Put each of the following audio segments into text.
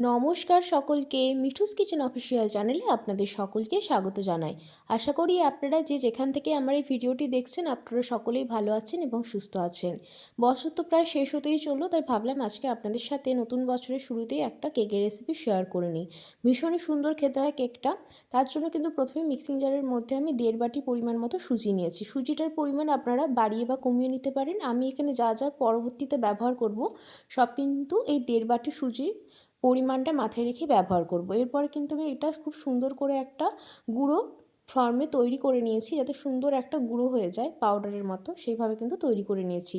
নমস্কার সকলকে, Mithu's kitchen official চ্যানেলে আপনাদের সকলকে স্বাগত জানাই। আশা করি আপনারা যে যেখান থেকে আমার এই ভিডিওটি দেখছেন, আপনারা সকলেই ভালো আছেন এবং সুস্থ আছেন। বছর তো প্রায় শেষ হতেই চলল, তাই ভাবলাম আজকে আপনাদের সাথে নতুন বছরের শুরুতেই একটা কেকের রেসিপি শেয়ার করে নিই। ভীষণই সুন্দর খেতে হয় কেকটা, তার জন্য কিন্তু প্রথমে মিক্সিং জারের মধ্যে আমি দেড় বাটি পরিমাণ মতো সুজি নিয়েছি। সুজিটার পরিমাণ আপনারা বাড়িয়ে বা কমিয়ে নিতে পারেন। আমি এখানে যা যা পরবর্তীতে ব্যবহার করব, সব কিন্তু এই দেড় বাটি সুজি পরিমাণটা মাথায় রেখে ব্যবহার করব। এরপরে কিন্তু আমি এটা খুব সুন্দর করে একটা গুঁড়ো ফর্মে তৈরি করে নিয়েছি যাতে সুন্দর একটা গুঁড়ো হয়ে যায় পাউডারের মতো, সেইভাবে কিন্তু তৈরি করে নিয়েছি।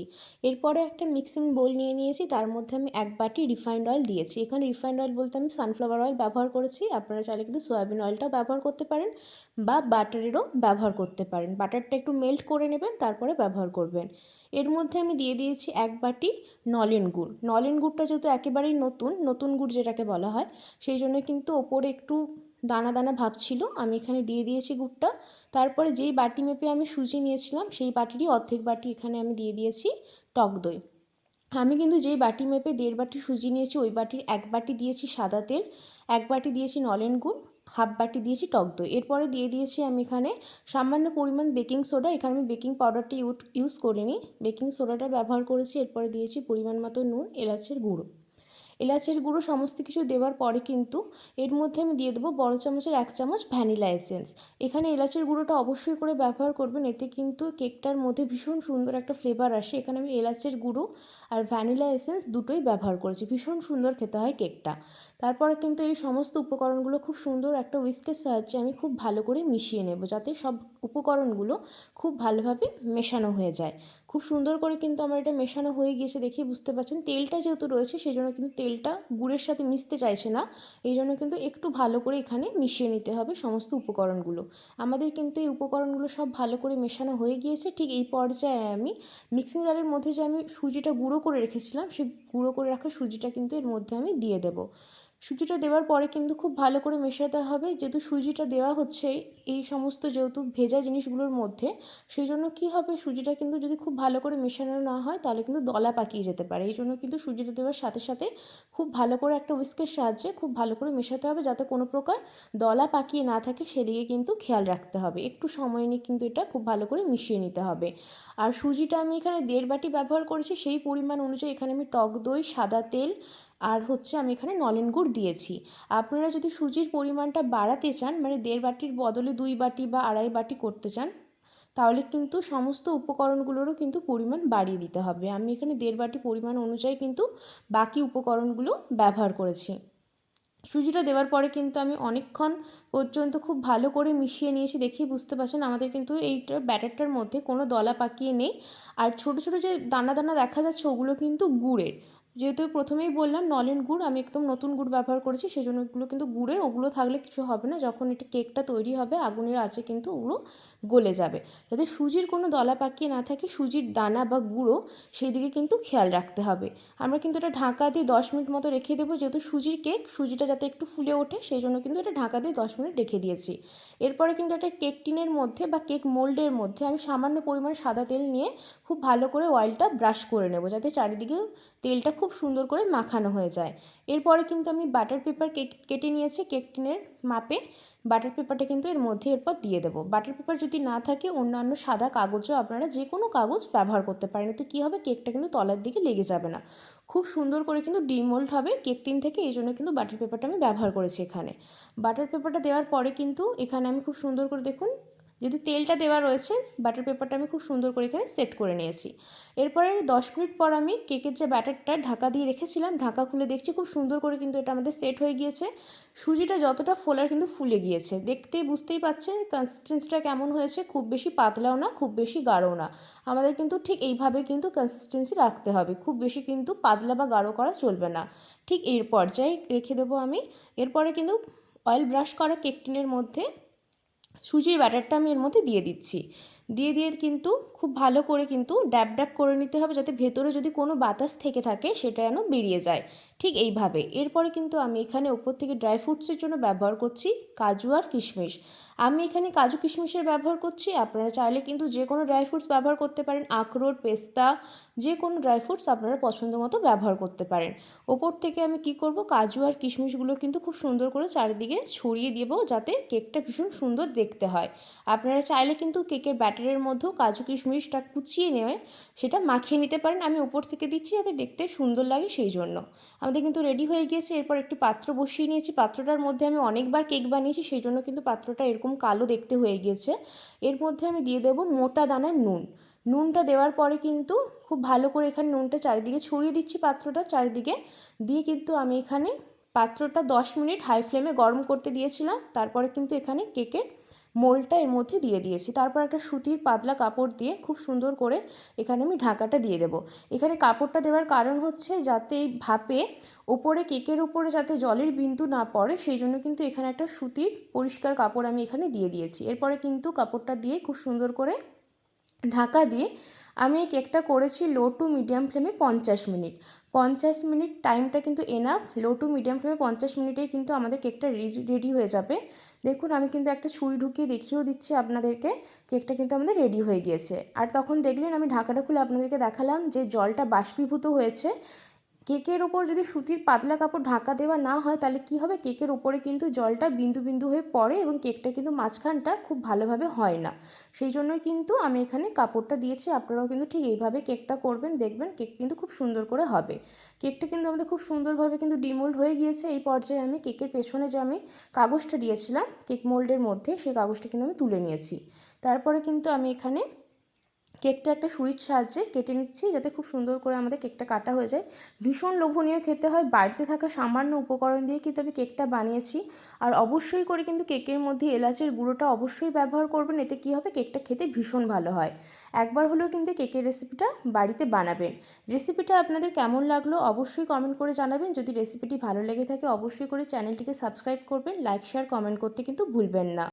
এরপরে একটা মিক্সিং বোল নিয়ে নিয়েছি, তার মধ্যে আমি এক বাটি রিফাইন্ড অয়েল দিয়েছি। এখানে রিফাইন্ড অয়েল বলতে আমি সানফ্লাওয়ার অয়েল ব্যবহার করেছি, আপনারা চাইলে কিন্তু সয়াবিন অয়েলটাও ব্যবহার করতে পারেন বা বাটারেরও ব্যবহার করতে পারেন। বাটারটা একটু মেল্ট করে নেবেন, তারপরে ব্যবহার করবেন। এর মধ্যে আমি দিয়ে দিয়েছি এক বাটি নলেন গুড়। নলেন গুড়টা যেহেতু একেবারেই নতুন নতুন গুড় যেটাকে বলা হয়, সেই জন্য কিন্তু ওপরে একটু দানা দানা ভাব ছিল, আমি এখানে দিয়ে দিয়েছি গুড়টা। তারপরে যেই বাটি মেপে আমি সুজি নিয়েছিলাম, সেই বাটিরই অর্ধেক বাটি এখানে আমি দিয়ে দিয়েছি টক দই। আমি কিন্তু যেই বাটি মেপে দেড় বাটি সুজি নিয়েছি, ওই বাটির এক বাটি দিয়েছি সাদা তেল, এক বাটি দিয়েছি নলেন গুড়, হাফ বাটি দিয়েছি টক দই। এরপরে দিয়ে দিয়েছি আমি এখানে সামান্য পরিমাণ বেকিং সোডা। এখানে আমি বেকিং পাউডারটি ইউজ করিনি। বেকিং সোডাটা ব্যবহার করেছি, এরপরে দিয়েছি পরিমাণ মতো নুন, এলাচের গুঁড়ো। এলাচের গুঁড়ো সমস্ত কিছু দেওয়ার পরে কিন্তু এর মধ্যে আমি দিয়ে দেবো বড় চামচের এক চামচ ভ্যানিলা এসেন্স। এখানে এলাচের গুঁড়োটা অবশ্যই করে ব্যবহার করবেন, এতে কিন্তু কেকটার মধ্যে ভীষণ সুন্দর একটা ফ্লেভার আসে। এখানে আমি এলাচের গুঁড়ো আর ভ্যানিলা এসেন্স দুটোই ব্যবহার করেছি, ভীষণ সুন্দর খেতে হয় কেকটা। তারপরে কিন্তু এই সমস্ত উপকরণগুলো খুব সুন্দর একটা উইস্কের সাহায্যে আমি খুব ভালো করে মিশিয়ে নেব, যাতে সব উপকরণগুলো খুব ভালোভাবে মেশানো হয়ে যায়। খুব সুন্দর করে কিন্তু আমার এটা মেশানো হয়ে গিয়েছে দেখেই বুঝতে পারছেন। তেলটা যেহেতু রয়েছে সেই জন্য কিন্তু তেলটা গুড়ের সাথে মিশতে চাইছে না এই জন্য কিন্তু একটু ভালো করে এখানে মিশিয়ে নিতে হবে সমস্ত উপকরণগুলো। আমাদের কিন্তু এই উপকরণগুলো সব ভালো করে মেশানো হয়ে গিয়েছে, ঠিক এই পর্যায়ে আমি মিক্সিং জারের মধ্যে যে আমি সুজিটা গুঁড়ো করে রেখেছিলাম, সেই গুঁড়ো করে রাখা সুজিটা কিন্তু এর মধ্যে আমি দিয়ে দেবো। সুজিটা দেওয়ার পরে কিন্তু খুব ভালো করে মেশাতে হবে। যেহেতু সুজিটা দেওয়া হচ্ছে এই সমস্ত যেহেতু ভেজা জিনিসগুলোর মধ্যে, সেই জন্য কী হবে? সুজিটা কিন্তু যদি খুব ভালো করে মেশানো না হয়, তাহলে কিন্তু দলা পাকিয়ে যেতে পারে। এই জন্য কিন্তু সুজিটা দেওয়ার সাথে সাথে খুব ভালো করে একটা উইস্কের সাহায্যে খুব ভালো করে মেশাতে হবে, যাতে কোনো প্রকার দলা পাকিয়ে না থাকে, সেদিকে কিন্তু খেয়াল রাখতে হবে। একটু সময় নিয়ে কিন্তু এটা খুব ভালো করে মিশিয়ে নিতে হবে। আর সুজিটা আমি এখানে দেড় বাটি ব্যবহার করেছি, সেই পরিমাণ অনুযায়ী এখানে আমি টক দই, সাদা তেল আর হচ্ছে আমি এখানে নলেন গুড় দিয়েছি। আপনারা যদি সুজির পরিমাণটা বাড়াতে চান মানে দেড় বাটির বদলে দুই বাটি বা আড়াই বাটি করতে চান, তাহলে কিন্তু সমস্ত উপকরণগুলোরও কিন্তু পরিমাণ বাড়িয়ে দিতে হবে। আমি এখানে দেড় বাটি পরিমাণ অনুযায়ী কিন্তু বাকি উপকরণগুলো ব্যবহার করেছি। সুজিটা দেওয়ার পরে কিন্তু আমি অনেকক্ষণ পর্যন্ত খুব ভালো করে মিশিয়ে নিয়েছি দেখেই বুঝতে পারছেন, আমাদের কিন্তু এইটা ব্যাটারটার মধ্যে কোনো দলা পাকিয়ে নেই। আর ছোটো ছোটো যে দানা দানা দেখা যাচ্ছে ওগুলো কিন্তু গুড়ের। যেহেতু প্রথমেই বললাম নলেন গুড়, আমি একদম নতুন গুড় ব্যবহার করেছি সেই জন্য ওগুলো কিন্তু গুড়ের, ওগুলো থাকলে কিছু হবে না। যখন এটা কেকটা তৈরি হবে, আগুনের আছে কিন্তু ওগুলো গলে যাবে। যাতে সুজির কোনো দলা পাকিয়ে না থাকে, সুজির দানা বা গুঁড়ো সেই দিকে কিন্তু খেয়াল রাখতে হবে। আমরা কিন্তু এটা ঢাকা দিয়ে দশ মিনিট মতো রেখে দেবো, যেহেতু সুজির কেক, সুজিটা যাতে একটু ফুলে ওঠে সেই জন্য কিন্তু এটা ঢাকা দিয়ে দশ মিনিট রেখে দিয়েছি। এরপরে কিন্তু একটা কেক টিনের মধ্যে বা কেক মোল্ডের মধ্যে আমি সামান্য পরিমাণ সাদা তেল নিয়ে খুব ভালো করে অয়েলটা ব্রাশ করে নেব, যাতে চারিদিকে তেলটা খুব সুন্দর করে মাখানো হয়ে যায়। এরপরে কিন্তু আমি বাটার পেপার কেটে নিয়েছি কেক টিনের মাপে বাটার পেপারটা কিন্তু এর মধ্যে এরপর দিয়ে দেবো। বাটার পেপার যদি না থাকে, অন্যান্য সাদা কাগজও আপনারা যে কোনো কাগজ ব্যবহার করতে পারেন। এতে কী হবে? কেকটা কিন্তু তলার দিকে লেগে যাবে না। খুব সুন্দর করে কিন্তু ডিমোল্ড হবে কেক টিন থেকে, এই জন্য কিন্তু বাটার পেপারটা আমি ব্যবহার করেছি এখানে। বাটার পেপারটা দেওয়ার পরে কিন্তু এখানে আমি খুব সুন্দর করে দেখুন যেহেতু তেলটা দেওয়া রয়েছে ব্যাটার পেপারটা আমি খুব সুন্দর করে এখানে সেট করে নিয়েছি। এরপরে দশ মিনিট পর আমি কেকের যে ব্যাটারটা ঢাকা দিয়ে রেখেছিলাম, ঢাকা খুলে দেখছি খুব সুন্দর করে কিন্তু এটা আমাদের সেট হয়ে গিয়েছে। সুজিটা যতটা ফোলার কিন্তু ফুলে গিয়েছে। দেখতেই বুঝতেই পাচ্ছেন কনসিস্টেন্সিটা কেমন হয়েছে, খুব বেশি পাতলাও না, খুব বেশি গাঢ়ও না। আমাদের কিন্তু ঠিক এইভাবে কিন্তু কনসিস্টেন্সি রাখতে হবে, খুব বেশি কিন্তু পাতলা বা গাঢ় করা চলবে না। ঠিক এর পর্যায়ে রেখে দেবো আমি। এরপরে কিন্তু অয়েল ব্রাশ করা কেক টিনের মধ্যে সুজির ব্যাটারটা আমি এর মধ্যে দিয়ে দিচ্ছি। দিয়ে দিয়ে কিন্তু খুব ভালো করে কিন্তু ড্যাব ড্যাব করে নিতে হবে যাতে ভেতরে যদি কোনো বাতাস থেকে থাকে সেটা যেন বেরিয়ে যায়। ঠিক এইভাবে। এরপরে কিন্তু আমি এখানে ওপর থেকে ড্রাই ফ্রুটসের জন্য ব্যবহার করছি কাজু আর কিশমিশ। আমি এখানে কাজু কিশমিশের ব্যবহার করছি, আপনারা চাইলে কিন্তু যে কোনো ড্রাই ফ্রুটস ব্যবহার করতে পারেন, আখরোট, পেস্তা যে কোনো ড্রাই ফ্রুটস আপনারা পছন্দ মতো ব্যবহার করতে পারেন। ওপর থেকে আমি কি করব, কাজু আর কিশমিশগুলো কিন্তু খুব সুন্দর করে চারিদিকে ছড়িয়ে দেবো যাতে কেকটা ভীষণ সুন্দর দেখতে হয়। আপনারা চাইলে কিন্তু কেকের ব্যাটারের মধ্যেও কাজু কিশমিশটা কুচিয়ে নেওয়ে সেটা মাখিয়ে নিতে পারেন, আমি উপর থেকে দিচ্ছি যাতে দেখতে সুন্দর লাগে সেই জন্য আমাদের কিন্তু রেডি হয়ে গিয়েছে, এরপর একটি পাত্র বসিয়ে নিয়েছি, পাত্রটার মধ্যে আমি অনেকবার কেক বানিয়েছি সেই জন্য কিন্তু পাত্রটা এরকম কালো দেখতে হয়ে গিয়েছে। এর মধ্যে আমি দিয়ে দেবো মোটা দানার নুন। নুনটা দেওয়ার পরে কিন্তু খুব ভালো করে এখানে নুনটা চারিদিকে ছড়িয়ে দিচ্ছি পাত্রটা। চারিদিকে দিয়ে কিন্তু আমি এখানে পাত্রটা দশ মিনিট হাই ফ্লেমে গরম করতে দিয়েছিলাম। তারপরে কিন্তু এখানে কেকের মোলটা এর মধ্যে দিয়ে দিয়েছি। তারপর একটা সুতির পাতলা কাপড় দিয়ে খুব সুন্দর করে এখানে আমি ঢাকাটা দিয়ে দেবো। এখানে কাপড়টা দেওয়ার কারণ হচ্ছে যাতে এই ভাপে ওপরে কেকের উপরে যাতে জলের বিন্দু না পড়ে, সেই জন্য কিন্তু এখানে একটা সুতির পরিষ্কার কাপড় আমি এখানে দিয়ে দিয়েছি। এরপরে কিন্তু কাপড়টা দিয়ে খুব সুন্দর করে ঢাকা দিয়ে আমি এই কেকটা করেছি লো টু মিডিয়াম ফ্লেমে পঞ্চাশ মিনিট। পঞ্চাশ মিনিট টাইমটা কিন্তু এনাফ লো টু মিডিয়াম ফ্লেমে পঞ্চাশ মিনিটেই কিন্তু আমাদের কেকটা রেডি হয়ে যাবে। দেখুন, আমি কিন্তু একটা ছুরি ঢুকিয়ে দেখিয়েও দিচ্ছি আপনাদেরকে, কেকটা কিন্তু আমাদের রেডি হয়ে গিয়েছে। আর তখন দেখলেন, আমি ঢাকাটা খুলে আপনাদেরকে দেখালাম যে জলটা বাষ্পীভূত হয়েছে। কেকের ওপর যদি সুতির পাতলা কাপড় ঢাকা দেওয়া না হয়, তাহলে কি হবে? কেকের ওপরে কিন্তু জলটা বিন্দু বিন্দু হয়ে পড়ে এবং কেকটা কিন্তু মাঝখানটা খুব ভালোভাবে হয় না। সেই জন্যই কিন্তু আমি এখানে কাপড়টা দিয়েছি। আপনারাও কিন্তু ঠিক এইভাবে কেকটা করবেন, দেখবেন কেক কিন্তু খুব সুন্দর করে হবে। কেকটা কিন্তু আমাদের খুব সুন্দরভাবে কিন্তু ডিমোল্ড হয়ে গিয়েছে। এই পর্যায়ে আমি কেকের পেছনে যে আমি কাগজটা দিয়েছিলাম, কেক মোল্ডের মধ্যে, সেই কাগজটা কিন্তু আমি তুলে নিয়েছি। তারপরে কিন্তু আমি এখানে কেকটা একটা সুরির সাহায্যে কেটে নিচ্ছি যাতে খুব সুন্দর করে আমাদের কেকটা কাটা হয়ে যায়। ভীষণ লোভনীয় খেতে হয়, বাড়িতে থাকা সামান্য উপকরণ দিয়ে কিন্তু আমি কেকটা বানিয়েছি। আর অবশ্যই করে কিন্তু কেকের মধ্যে এলাচের গুঁড়োটা অবশ্যই ব্যবহার করবেন, এতে কী হবে কেকটা খেতে ভীষণ ভালো হয়। একবার হলেও কিন্তু কেকের রেসিপিটা বাড়িতে বানাবেন। রেসিপিটা আপনাদের কেমন লাগল অবশ্যই কমেন্ট করে জানাবেন। যদি রেসিপিটি ভালো লেগে থাকে অবশ্যই করে চ্যানেলটিকে সাবস্ক্রাইব করবেন, লাইক, শেয়ার, কমেন্ট করতে কিন্তু ভুলবেন না।